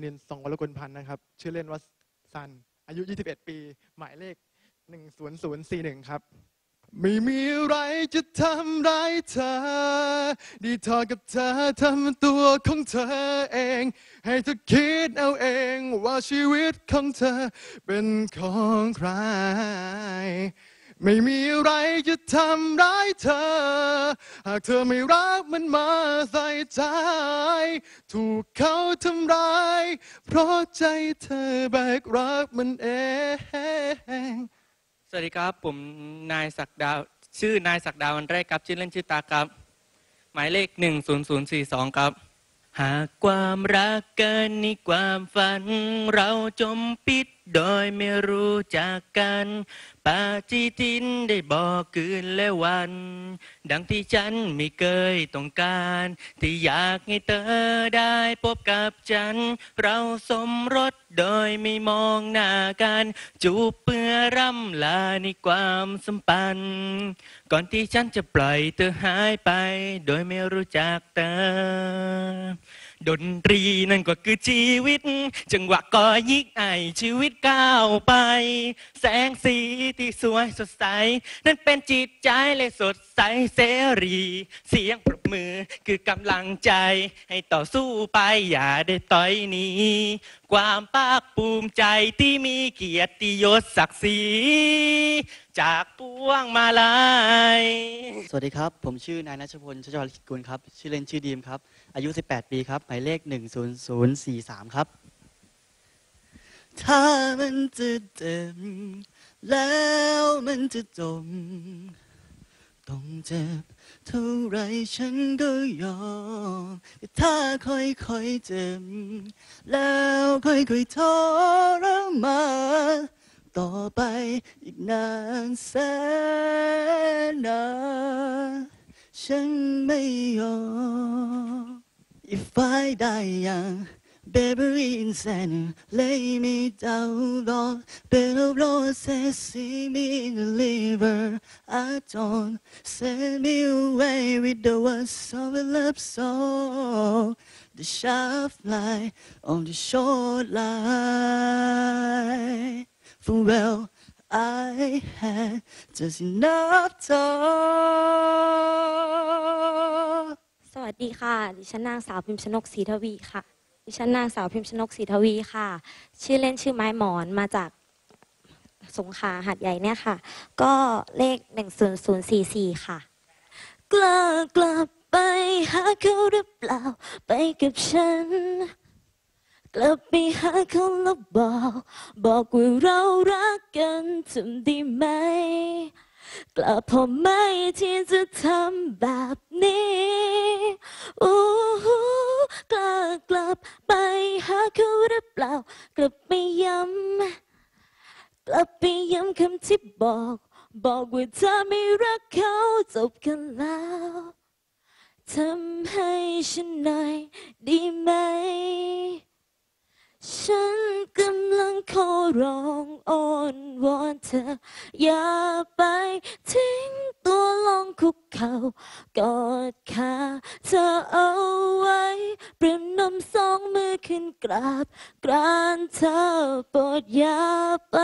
นินทร์สองวรกุลพันธ์นะครับ ชื่อเล่นว่าซัน อายุ 21 ปี หมายเลข 10041 ครับ ไม่มีอะไรจะทำร้ายเธอ ดีทอกับเธอทำตัวของเธอเอง ให้เธอคิดเอาเองว่าชีวิตของเธอเป็นของใคร ไม่มีอะไรจะทำร้ายเธอ หากเธอไม่รักมันมาใส่ใจ ถูกเขาทำร้าย เพราะใจเธอแบกรักมันเอง สวัสดีครับ ผมนายศักดาวชื่อนายศักดาวันแรกครับ ชื่อเล่นชื่อตาครับ หมายเลข 10042 ครับ หากความรักเกินในความฝัน เราจมปิดโดยไม่รู้จักกัน ปาจีทินได้บอกคืนและวัน ดังที่ฉันไม่เคยต้องการ ที่อยากให้เธอได้พบกับฉัน เราสมรสโดยไม่มองหน้ากัน จูบเพื่อร่ำลาในความสัมพันธ์ ก่อนที่ฉันจะปล่อยเธอหายไป โดยไม่รู้จักเธอ ดนตรีนั่นก็คือชีวิต จังหวะก็ยิกไอชีวิตก้าวไป แสงสีที่สวยสดใส นั่นเป็นจิตใจเลยสดใสเสรี เสียง มือคือกำลังใจ ให้ต่อสู้ไปอย่าได้ต่อยหนี้ความภาคภูมิใจที่มีเกียรติยศศักดิ์ศรีจากพวงมาลัยสวัสดีครับ ผมชื่อนายนัชพลชจรลิขิตกุลครับ ชื่อเล่นชื่อดีมครับ อายุ 18 ปีครับ หมายเลข 10043 ครับ ถ้ามันจะเต็มแล้วมันจะจม ต้องเจ็บเท่าไรฉันก็ยอมแต่ถ้าค่อยๆเจ็บ แล้วค่อยๆทรมานต่อไปอีกนานแสนนานฉันไม่ยอม If I die young Baby insane Lay me down Lord Better Lord say see me in the liver I don't Send me away with the words of a love song The sharp line on the short line For well I had just enough time สวัสดีค่ะ ดิฉันนางสาวพิมพ์ชนกศรีทวีค่ะ ดิฉันนางสาวพิมพ์ชนกศรีทวีค่ะ ชื่อเล่นชื่อไม้หมอนมาจากสงขลาหัดใหญ่เนี่ยค่ะ ก็เลข10044ค่ะ กล้ากลับไปหาเขาหรือเปล่า ไปกับฉัน กลับไปหาเขาแล้วบอก บอกว่าเรารักกันทำด้ไหม กลับพอไหมที่จะทำแบบนี้ อู้ กลับไปหาเขาหรือเปล่า กลับไปย้ำกลับไปย้ำคำที่บอก บอกว่าเธอไม่รักเขาจบกันแล้วทำให้ฉันหน่อยดีไหม ฉันกำลังขอร้องอ้อนวอนเธอ อย่าไปทิ้งตัวลองคุกเข่ากอดขาเธอเอาไว้ เประนมสองมือขึ้นกราบ กรานเธอโปรดอย่าไป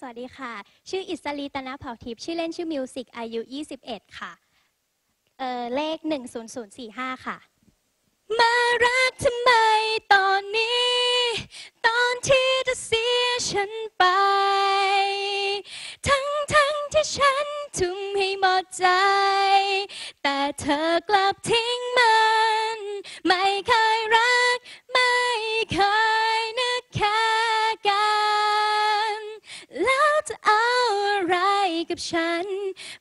สวัสดีค่ะ ชื่ออิสรีตนาเผ่าทิพย์ชื่อเล่นชื่อมิวสิกอายุ 21 ค่ะ เอ่อเลข 10045 ค่ะ มารักทำไมตอนนี้ ตอนที่เธอเสียฉันไป ทั้งทั้งที่ฉันทุ่มให้หมดใจ แต่เธอกลับทิ้งมัน ไม่เคยรัก ไม่เคยนึกแค่กัน แล้วจะเอาอะไรกับฉัน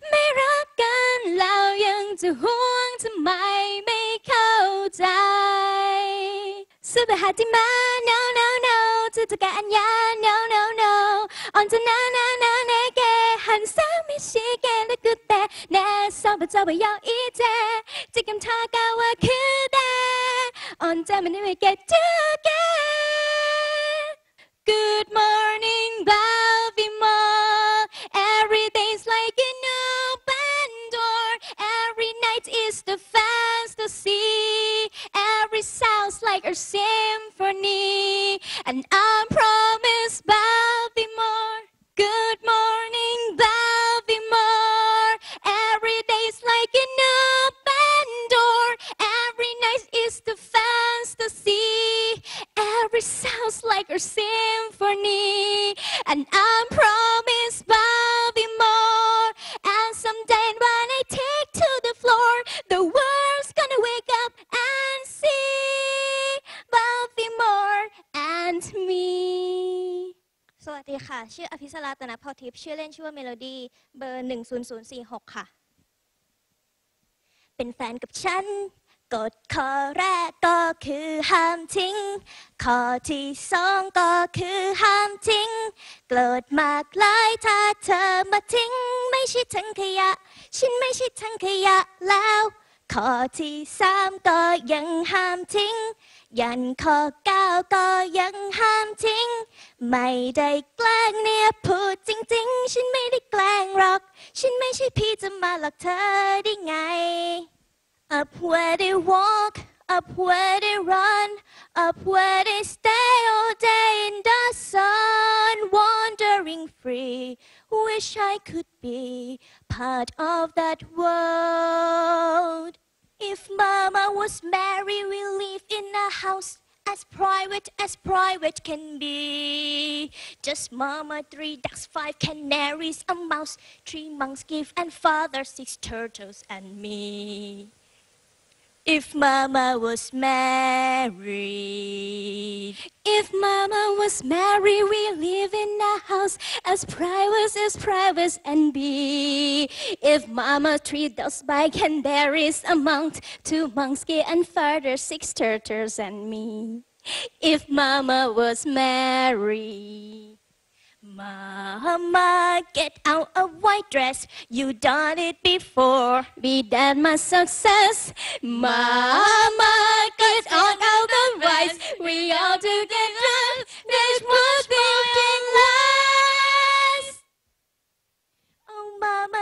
ไม่รักกันแล้วยังจะห่ว งทำไมไม่เข้าใจสุดหาจิมา no no no จะจะกอัญญา no no no ออนจะนานานาเนเกหันสามิชิเกและกุแต่แน่สอบจะไป Sounds like a symphony. and I promise Baltimore. Good morning, Baltimore. Every day's like an open door. Every night is the fantasy. Every sounds like a symphony. And I ดีค่ะ ชื่ออภิสราตนพรทิพย์ชื่อเล่นชื่อว่าเมโลดี้ เบอร์ 10046 ค่ะ เป็นแฟนกับฉัน กฎข้อแรกก็คือห้ามทิ้ง ข้อที่สองก็คือห้ามทิ้ง โกรธมากหลายถ้าเธอมาทิ้ง ไม่ใช่ทั้งขยะ ฉันไม่ใช่ทั้งขยะแล้ว ข้อที่สามก็ยังห้ามทิ้ง ยันข้อเก้าก็ยังห้ามทิ้ง ไม่ได้แกล้งเนี่ยพูดจริง ๆ ฉันไม่ได้แกล้งหรอก ฉันไม่ใช่พี่จะมาหลอกเธอได้ไง Up where they walk, up where they run, up where they stay all day in the sun, wandering free. Wish I could be part of that world. If mama was married, we live in a house as private as private can be. Just mama, three ducks, five canaries, a mouse, three monks give, and father, six turtles, and me. If mama was married. If mama was married, we live house as private as private and be. If mama treat us by Canberries a monk, two monks and father, six turtles and me. If mama was married. Mama, get out a white dress. You done it before. Be that my success. Mama, get out the rice. We all together. This was building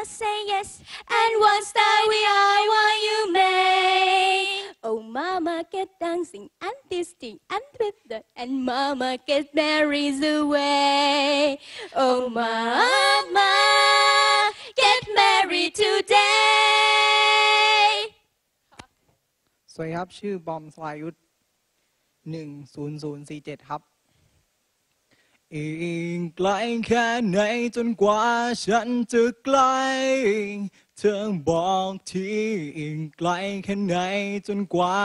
Mama, say yes. And once that we are what you made. Oh, mama, get dancing and twisting and twisted. And mama, get married away. Oh, mama, get married today. สวัสดีครับ ชื่อบอมสลายุทธหนึ่งศูนย์ศูนย์สี่เจ็ดครับ อีกไกลแค่ไหนจนกว่าฉันจะใกล้เธอบอกทีอีกไกลแค่ไหนจนกว่า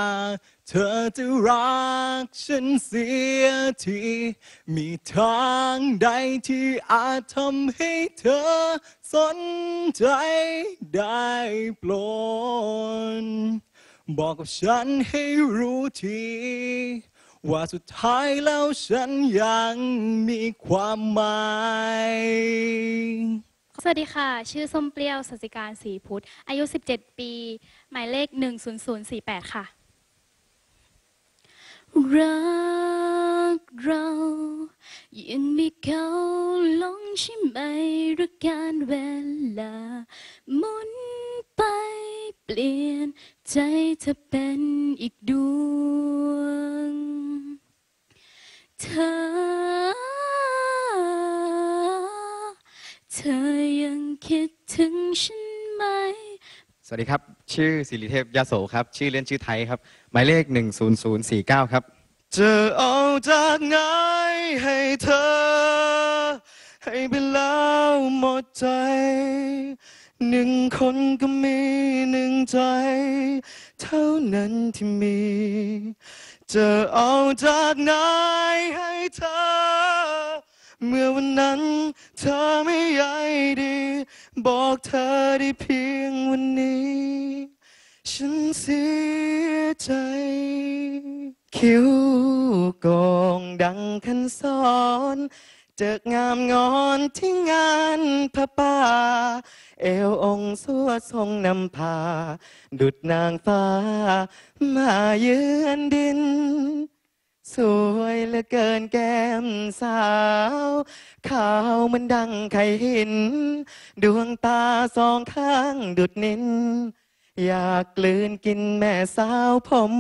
เธอจะรักฉันเสียที มีทางใดที่อาจทำให้เธอสนใจได้โปรดบอกกับฉันให้รู้ที ว่าสุดท้ายแล้วฉันยังมีความหมายสวัสดีค่ะ ชื่อส้มเปรี้ยวสสิการสีพุทธ อายุ 17 ปี หมายเลข 10048 ค่ะ รักเรายังมีเขาหลงใช่ไหมหรือการเวลาหมุนไปเปลี่ยนใจเธอเป็นอีกดวง เธอ เธอยังคิดถึงฉันไหม สวัสดีครับ ชื่อสิริเทพยาโสครับ ชื่อเล่นชื่อไทยครับ หมายเลข 10049 ครับ จะเอาจากไหนให้เธอ ให้ไปแล้วหมดใจ หนึ่งคนก็มีหนึ่งใจ เท่านั้นที่มี จะเอาจากไหนให้เธอ เมื่อวันนั้นเธอไม่ใยดี บอกเธอได้เพียงวันนี้ ฉันเสียใจ คิ้วโกงดังคันซ้อนเจอกงามงอนที่งานพระป่า เอวองค์สวดทรงนำพา ดุดนางฟ้า มาเยือนดิน สวยเหลือเกินแก้มสาว ขาวเหมันดังไข่หิน ดวงตาสองข้างดุดนิน อยากกลืนกินแม่สาวผม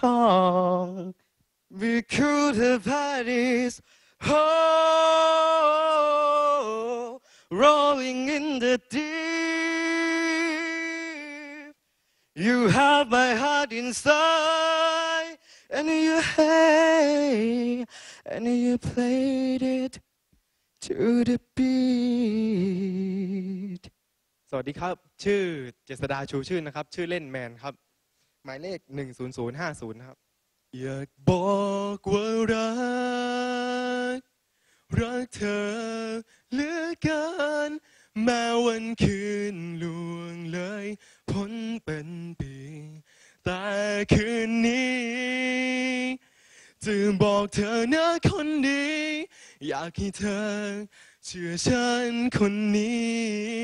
ทอง We could have had this oh, rolling in the deep. You have my heart inside, and you hey, and you played it to the beat. สวัสดีครับ ชื่อเจษดาชูชื่นนะครับ ชื่อเล่นแมนครับ หมายเลข 10050นะครับ อยากบอกว่ารัก รักเธอเหลือเกินแม้วันคืนล่วงเลยพ้นเป็นปี แต่คืนนี้จะบอกเธอนะคนดี อยากให้เธอเชื่อฉันคนนี้